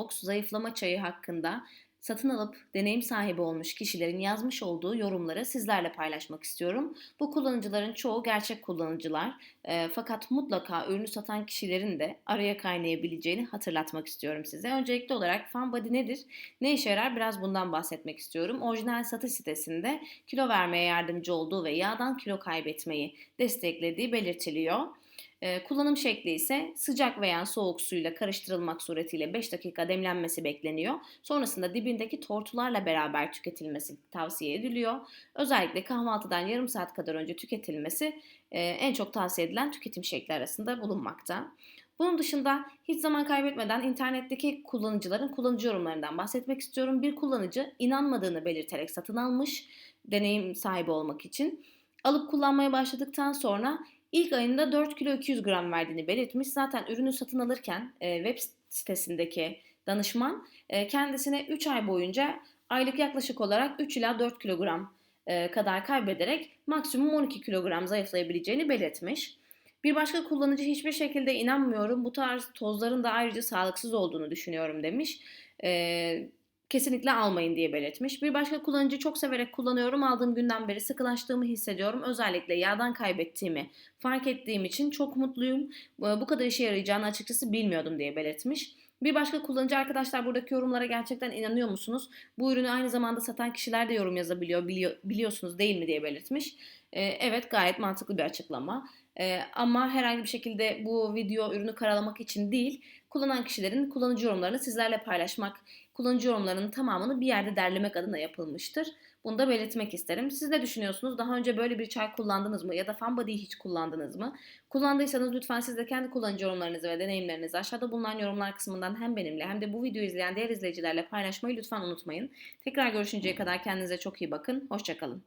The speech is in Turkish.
Box zayıflama çayı hakkında satın alıp deneyim sahibi olmuş kişilerin yazmış olduğu yorumları sizlerle paylaşmak istiyorum. Bu kullanıcıların çoğu gerçek kullanıcılar e, fakat mutlaka ürünü satan kişilerin de araya kaynayabileceğini hatırlatmak istiyorum size. Öncelikli olarak FunBody nedir? Ne işe yarar? Biraz bundan bahsetmek istiyorum. Orijinal satış sitesinde kilo vermeye yardımcı olduğu ve yağdan kilo kaybetmeyi desteklediği belirtiliyor. Ee, kullanım şekli ise sıcak veya soğuk suyla karıştırılmak suretiyle 5 dakika demlenmesi bekleniyor. Sonrasında dibindeki tortularla beraber tüketilmesi tavsiye ediliyor. Özellikle kahvaltıdan yarım saat kadar önce tüketilmesi e, en çok tavsiye edilen tüketim şekli arasında bulunmakta. Bunun dışında hiç zaman kaybetmeden internetteki kullanıcıların kullanıcı yorumlarından bahsetmek istiyorum. Bir kullanıcı inanmadığını belirterek satın almış deneyim sahibi olmak için. Alıp kullanmaya başladıktan sonra İlk ayında 4 kilo 200 gram verdiğini belirtmiş. Zaten ürünü satın alırken e, web sitesindeki danışman e, kendisine 3 ay boyunca aylık yaklaşık olarak 3 ila 4 kilogram e, kadar kaybederek maksimum 12 kilogram zayıflayabileceğini belirtmiş. Bir başka kullanıcı hiçbir şekilde inanmıyorum bu tarz tozların da ayrıca sağlıksız olduğunu düşünüyorum demiş. E, kesinlikle almayın diye belirtmiş. Bir başka kullanıcı çok severek kullanıyorum. Aldığım günden beri sıkılaştığımı hissediyorum. Özellikle yağdan kaybettiğimi fark ettiğim için çok mutluyum. Bu kadar işe yarayacağını açıkçası bilmiyordum diye belirtmiş. Bir başka kullanıcı arkadaşlar buradaki yorumlara gerçekten inanıyor musunuz? Bu ürünü aynı zamanda satan kişiler de yorum yazabiliyor biliyor, biliyorsunuz değil mi diye belirtmiş. Ee, evet gayet mantıklı bir açıklama. Ee, ama herhangi bir şekilde bu video ürünü karalamak için değil, kullanan kişilerin kullanıcı yorumlarını sizlerle paylaşmak, kullanıcı yorumlarının tamamını bir yerde derlemek adına yapılmıştır. Bunu da belirtmek isterim. Siz ne düşünüyorsunuz? Daha önce böyle bir çay kullandınız mı? Ya da FunBody'yi hiç kullandınız mı? Kullandıysanız lütfen siz de kendi kullanıcı yorumlarınızı ve deneyimlerinizi aşağıda bulunan yorumlar kısmından hem benimle hem de bu videoyu izleyen diğer izleyicilerle paylaşmayı lütfen unutmayın. Tekrar görüşünceye kadar kendinize çok iyi bakın. Hoşçakalın.